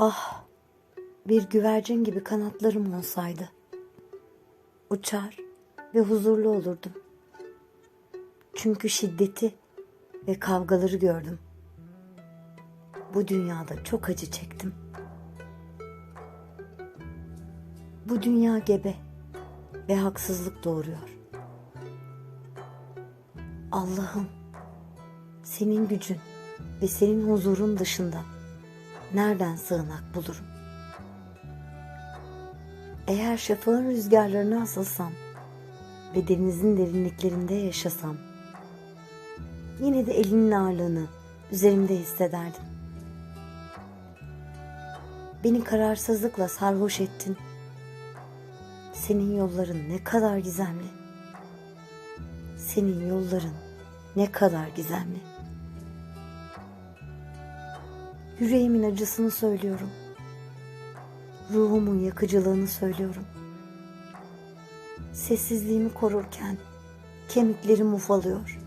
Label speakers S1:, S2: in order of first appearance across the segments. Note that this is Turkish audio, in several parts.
S1: Ah, bir güvercin gibi kanatlarım olsaydı. Uçar ve huzurlu olurdum. Çünkü şiddeti ve kavgaları gördüm. Bu dünyada çok acı çektim. Bu dünya gebe ve haksızlık doğuruyor. Allah'ım, senin gücün ve senin huzurun dışında nereden sığınak bulurum? Eğer şafağın rüzgarlarına asılsam ve denizin derinliklerinde yaşasam, yine de elinin ağırlığını üzerimde hissederdim. Beni kararsızlıkla sarhoş ettin. Senin yolların ne kadar gizemli. Senin yolların ne kadar gizemli. Yüreğimin acısını söylüyorum. Ruhumun yakıcılığını söylüyorum. Sessizliğimi korurken kemiklerim ufalıyor.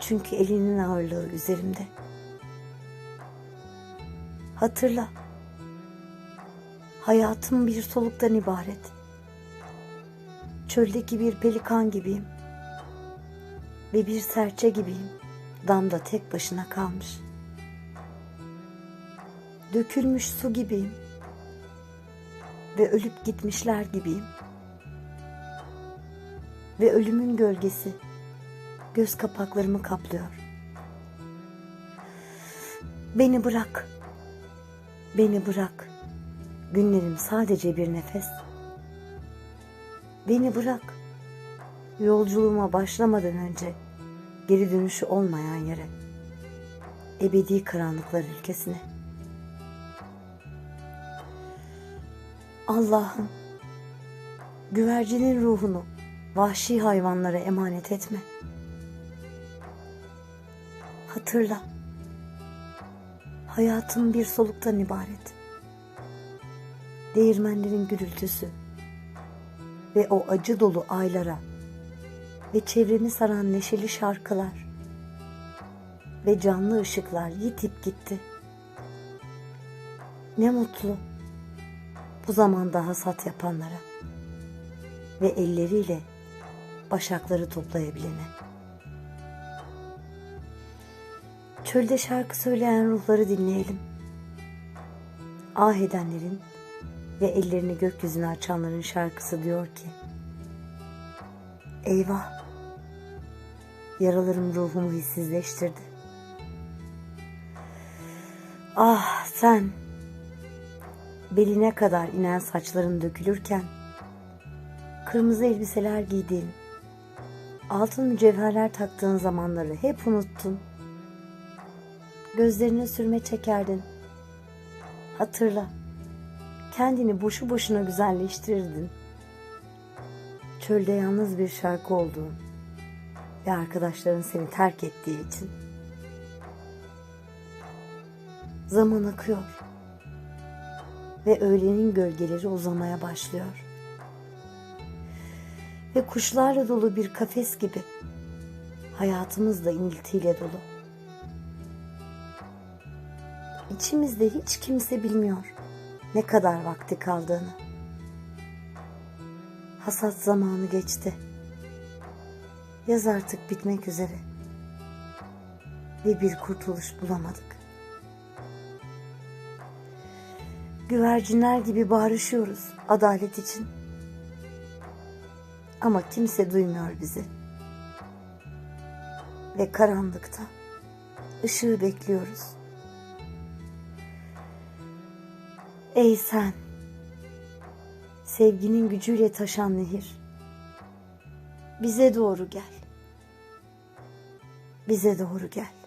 S1: Çünkü elinin ağırlığı üzerimde. Hatırla. Hayatım bir soluktan ibaret. Çöldeki bir pelikan gibiyim. Ve bir serçe gibiyim. Damda tek başına kalmış. Dökülmüş su gibiyim. Ve ölüp gitmişler gibiyim. Ve ölümün gölgesi göz kapaklarımı kaplıyor. Beni bırak. Beni bırak. Günlerim sadece bir nefes. Beni bırak. Yolculuğuma başlamadan önce geri dönüşü olmayan yere. Ebedi karanlıklar ülkesine. Allah'ım güvercinin ruhunu vahşi hayvanlara emanet etme. Hatırla. Hayatım bir soluktan ibaret. Değirmenlerin gürültüsü ve o acı dolu aylara ve çevreni saran neşeli şarkılar ve canlı ışıklar yitip gitti. Ne mutlu bu zamanda hasat yapanlara ve elleriyle başakları toplayabilene. Çölde şarkı söyleyen ruhları dinleyelim. Ah edenlerin ve ellerini gökyüzüne açanların şarkısı diyor ki Eyvah! Yaralarım ruhumu hissizleştirdi. Ah sen! Beline kadar inen saçların dökülürken kırmızı elbiseler giydiğin, altın mücevherler taktığın zamanları hep unuttun. Gözlerine sürme çekerdin. Hatırla. Kendini boşu boşuna güzelleştirirdin. Çölde yalnız bir şarkı olduğun ve arkadaşların seni terk ettiği için. Zaman akıyor ve öğlenin gölgeleri uzamaya başlıyor. Ve kuşlarla dolu bir kafes gibi hayatımız da iniltiyle dolu. İçimizde hiç kimse bilmiyor ne kadar vakti kaldığını. Hasat zamanı geçti. Yaz artık bitmek üzere. Ve bir kurtuluş bulamadık. Güvercinler gibi bağırışıyoruz adalet için. Ama kimse duymuyor bizi. Ve karanlıkta ışığı bekliyoruz. Ey sen, sevginin gücüyle taşan nehir, bize doğru gel. Bize doğru gel.